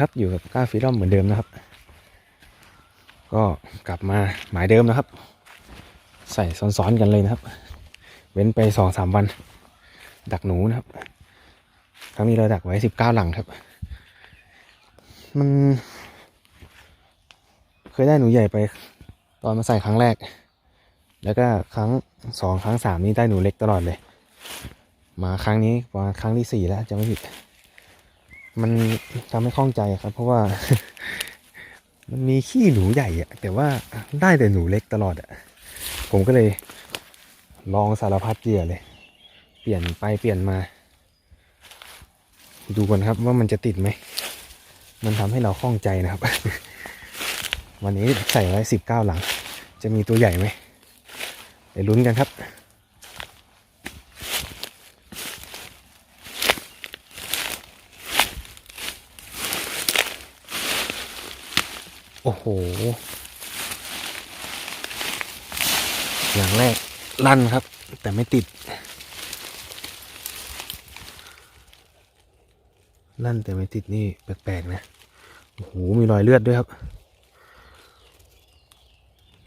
ครับอยู่กับก้าฟิลอมเหมือนเดิมนะครับ ก็กลับมาหมายเดิมนะครับ ใส่ซ้อนๆกันเลยนะครับ เว้นไปสองสามวัน ดักหนูนะครับ ครั้งนี้เราดักไว้สิบเก้าหลังครับ มัน เคยได้หนูใหญ่ไป ตอนมาใส่ครั้งแรก แล้วก็ครั้งสองครั้งสามนี่ได้หนูเล็กตลอดเลย มาครั้งนี้ประมาณครั้งที่สี่แล้วจะไม่ผิด มันทำให้ข้องใจครับ เพราะว่า มันมีขี้หนูใหญ่อะแต่ว่าได้แต่หนูเล็กตลอดอะผมก็เลย ลองสารพัดเหยื่อเลย เปลี่ยนไปเปลี่ยนมา ดูกันครับว่ามันจะติดไหม มันทำให้เราข้องใจนะครับ วันนี้ใส่ไว้สิบเก้าหลัง จะมีตัวใหญ่ไหมเดี๋ยวลุ้นกันครับ โอ้โห อย่างแรกลั่นครับ แต่ไม่ติด ลั่นแต่ไม่ติดนี่แปลกๆนะ โอ้โห มีรอยเลือดด้วยครับ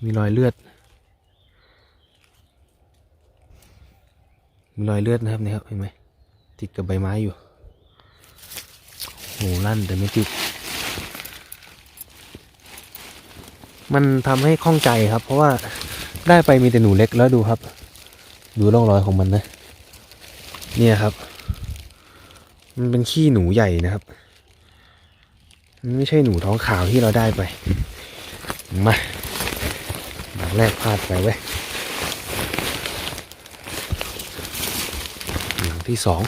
มีรอยเลือด มีรอยเลือดนะครับเนี่ครับเห็นไหมติดกับใบไม้อยู่ โอ้โหลั่นแต่ไม่ติด มันทำให้ข้องใจครับ เพราะว่าได้ไปมีแต่หนูเล็กแล้วดูครับ ดูร่องรอยของมันนะ เนี่ยครับ มันเป็นขี้หนูใหญ่นะครับมันไม่ใช่หนูท้องขาวที่เราได้ไป มาหลังแรกพลาดไปเว้ยหลังที่สอง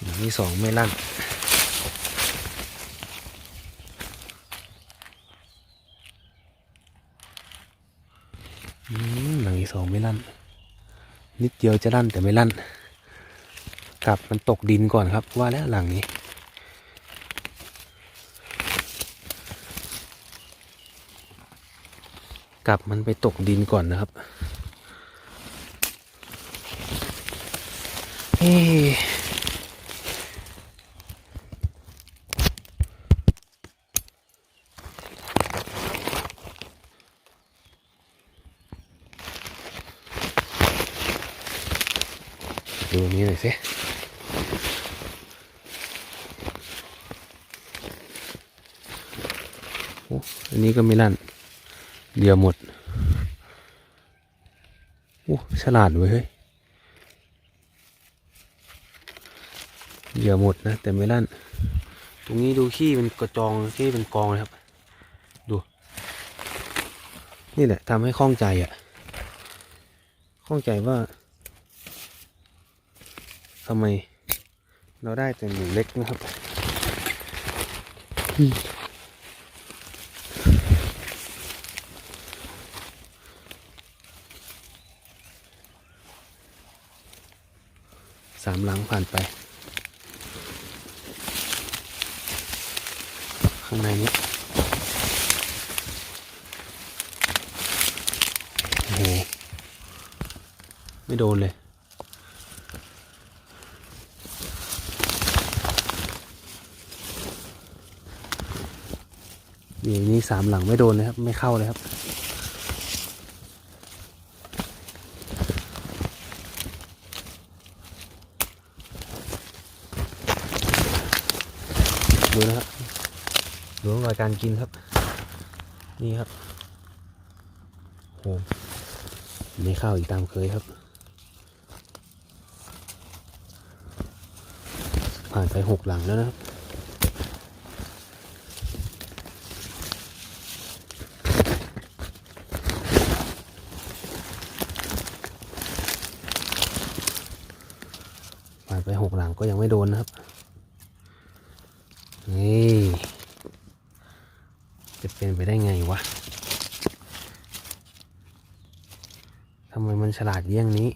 หลังที่สองไม่ลั่น อืมหลังที่สองไม่ลั่น นิดเดียวจะลั่นแต่ไม่ลั่นกลับมันตกดินก่อนครับว่าแล้วหลังนี้กลับมันไปตกดินก่อนนะครับเฮ้ ดูนี้หน่อยสิอ้อันนี้ก็ไม่ลั่น เดียวหมดโอ้ฉลาดเว้ยเฮ้ยเดียวหมดนะ แต่ไม่ลั่น ตรงนี้ดูขี้เป็นกระจองขี้เป็นกองเลยครับ ดู นี่แหละทำให้ข้องใจอะ่ะข้องใจว่า ทำไม เราได้แต่หนูเล็กนะครับสามหลังผ่านไป ข้างในนี้โอ้โหไม่โดนเลย นี่นี่สามหลังไม่โดนเลยครับ ไม่เข้าเลยครับ ดูนะครับดูรอยการกินครับ นี่ครับโหไม่เข้าอีกตามเคยครับ ผ่านไปหกหลังแล้วนะครับ ผ่านไปหกหลังก็ยัง ไม่โดนนะครับ นี่จะเป็นไปได้ไงวะทำไมมันฉลาดเยี่ยงนี้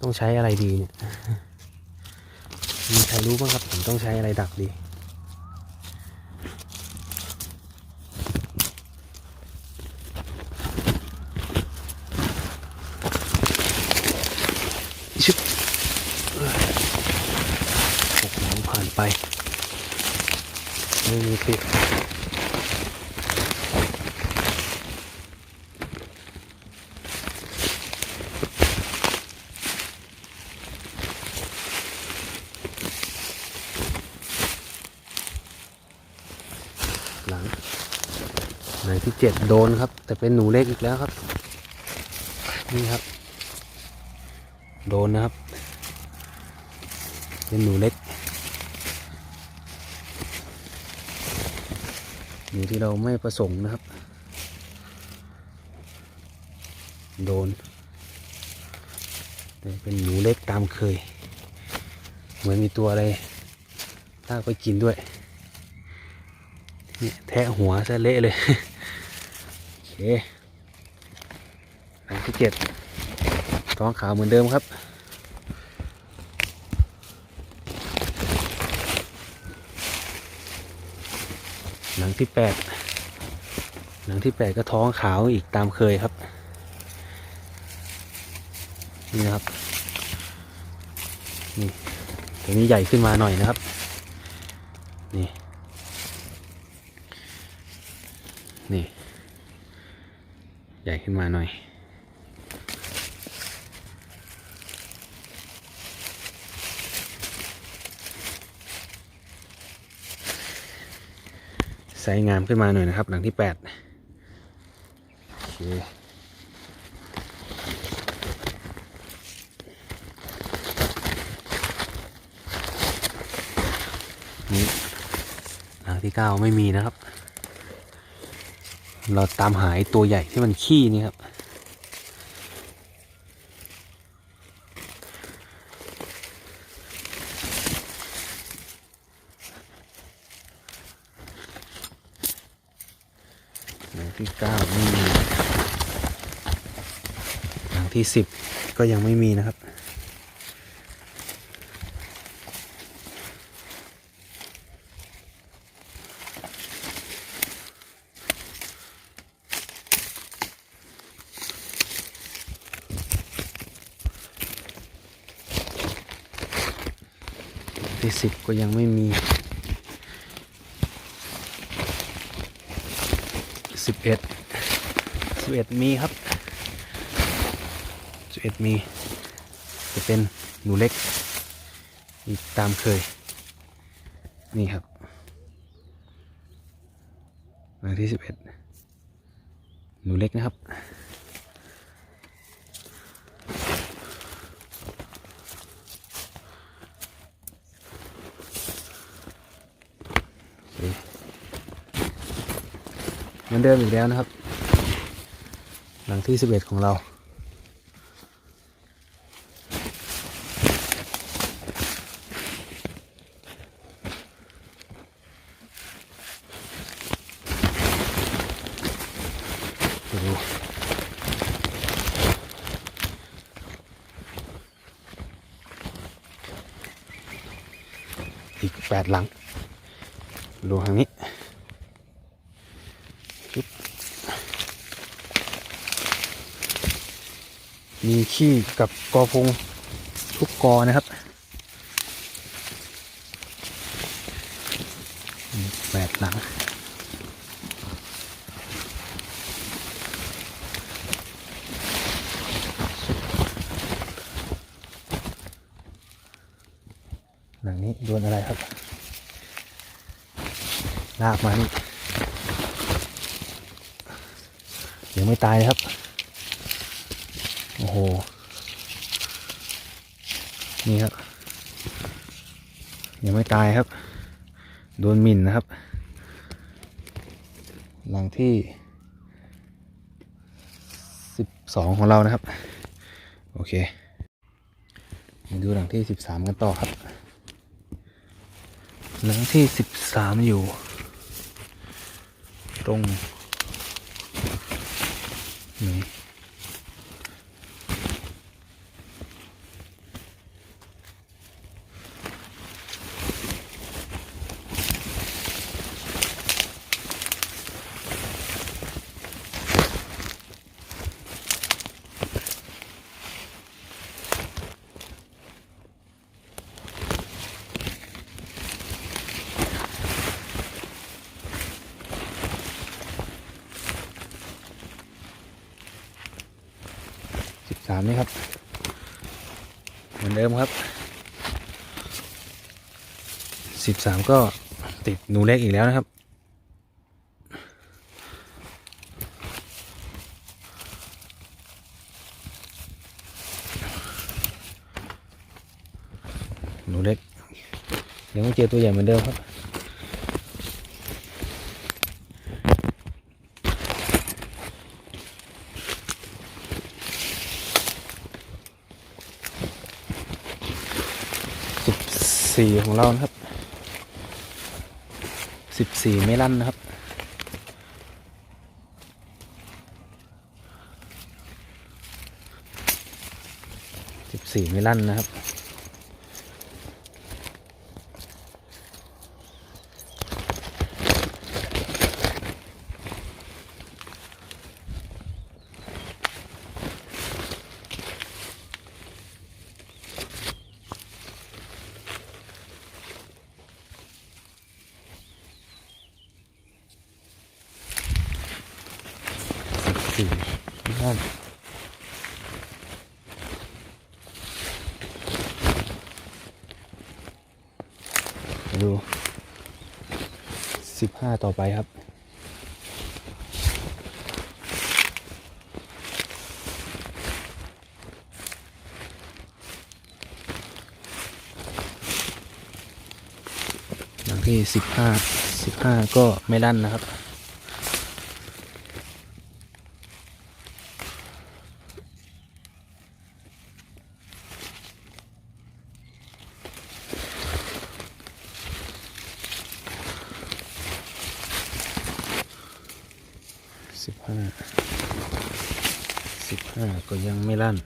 ต้องใช้อะไรดีเนี่ย มีใครรู้บ้างครับผมต้องใช้อะไรดักดีชึบเอ้ยหกหลังผ่าน ไป ไม่มีติดหลังหลังที่เจ็ดโดนครับ แต่เป็นหนูเล็กอีกแล้วครับ นี่ครับ โดนนะครับ เป็นหนูเล็ก หนูที่เราไม่ประสงค์นะครับ โดนแต่เป็นหนูเล็กตามเคย เหมือนมีตัวอะไรลากไปกินด้วยเนี่ยแทะหัวซะเละเลยโอเคอันที่เจ็ดท้องขาวเหมือนเดิมครับ หลังที่แปดหลังที่แปดก็ท้องขาวอีกตามเคยครับ นี่นะครับ นี่ตัวนี้ใหญ่ขึ้นมาหน่อยนะครับ นี่ นี่ ใหญ่ขึ้นมาหน่อย ไซส์งามขึ้นมาหน่อยนะครับ หลังที่แปดโอเคนี่หลังที่เก้าไม่มีนะครับ เราตามหาตัวใหญ่ที่มันขี้นี่ครับ ที่เก้าไม่มีหลังที่สิบก็ยังไม่มีนะครับ ที่สิบก็ยังไม่มี สิบเอ็ดสิบเอ็ดมีครับสิบเอ็ดมี จะเป็นหนูเล็ก อีกตามเคย นี่ครับหลังที่สิบเอ็ดหนูเล็กนะครับเห มือนเดิมอีกแล้วนะครับ หลังที่11ของเราอ้โหอีก8หลังดูทางนี้ มีขี้กับกอพงทุกกอนะครับแปดหลังหลังนี้โดนอะไรครับ ลากมานี่ยังไม่ตายนะครับ โห นี่ครับ ยังไม่ตายครับ โดนหมินนะครับ หลังที่สิบสองของเรานะครับ โอเคมาดูหลังที่สิบสามกันต่อครับ หลังที่สิบสามอยู่ ตรงนี้นามนี่ครับ เหมือนเดิมครับสิบสามก็ติดหนูเล็กอีกแล้วนะครับ หนูเล็กยังไม่เจอตัวใหญ่เหมือนเดิมครับ สิบ สี่ของเรานะครับสิบสี่ไม่ลั่นนะครับ สิบสี่ไม่ลั่นนะครับ สิบสี่ ไม่ลั่นดูสิบห้าต่อไปครับอย่างที่สิบห้าสิบห้าก็ไม่ลั่นนะครับ สิบห้าสิบห้าก็ยังไม่ลั่น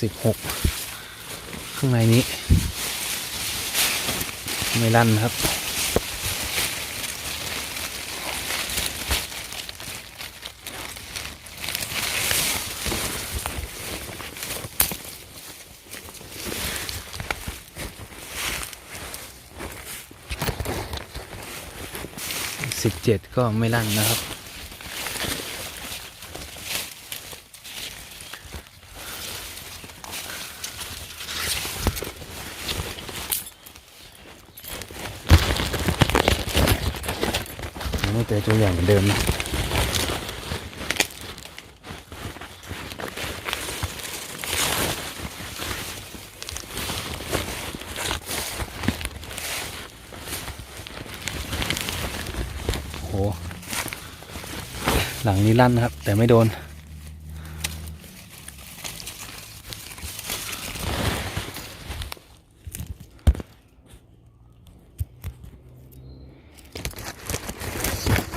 สิบหกข้างในนี้ ไม่ลั่นครับ สิบเจ็ดก็ไม่ลั่นนะครับ แต่ตัวใหญ่เหมือนเดิมนะโอ้โห หลั งนี้ลั่นนะครับ แต่ไม่โดน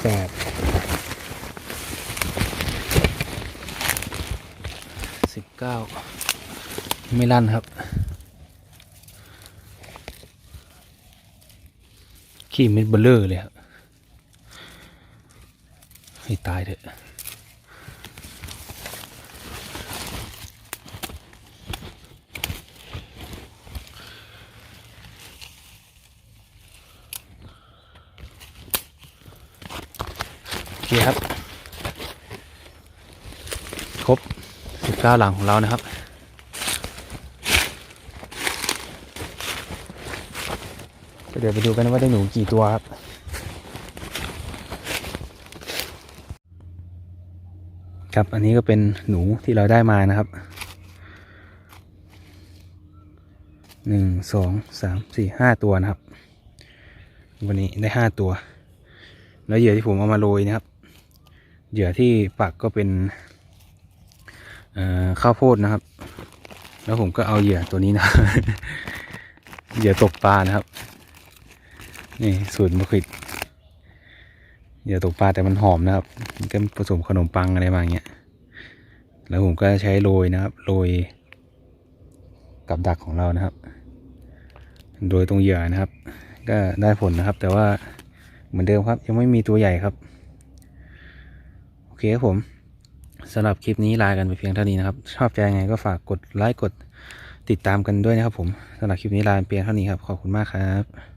แปดสิบเก้าไม่ลั่นครับ ขี้เม็ดเบลเลอร์เลยครับ ให้ตายเถอะโอเคครับ ครบ19หลังของเรานะครับเดี๋ยวไปดูกันว่าได้หนูกี่ตัวครับ ครับ อันนี้ก็เป็นหนูที่เราได้มานะครับหนึ่งสองสามสี่ห้าตัวนะครับ วันนี้ได้ห้าตัว แล้วเหยื่อที่ผมเอามาโรยนะครับ เหยื่อที่ปักก็เป็นข้าวโพดนะครับ แล้วผมก็เอาเหยื่อตัวนี้นะ เหยื่อตกปลานะครับ นี่สูตรมะขิด เหยื่อตกปลาแต่มันหอมนะครับก็ผสมขนมปังอะไรมาอย่างเงี้ยแล้วผมก็ใช้โรยนะครับโรยกับดักของเรานะครับ โดยตรงเหยื่อนะครับ ก็ได้ผลนะครับ แต่ว่าเหมือนเดิมครับยังไม่มีตัวใหญ่ครับ โอเคครับผมสำหรับคลิปนี้ลากันไปเพียงเท่านี้นะครับ ชอบใจยังไงก็ฝากกดไลค์กดติดตามกันด้วยนะครับผมสำหรับคลิปนี้ลาไปเพียงเท่านี้ครับ ขอบคุณมากครับ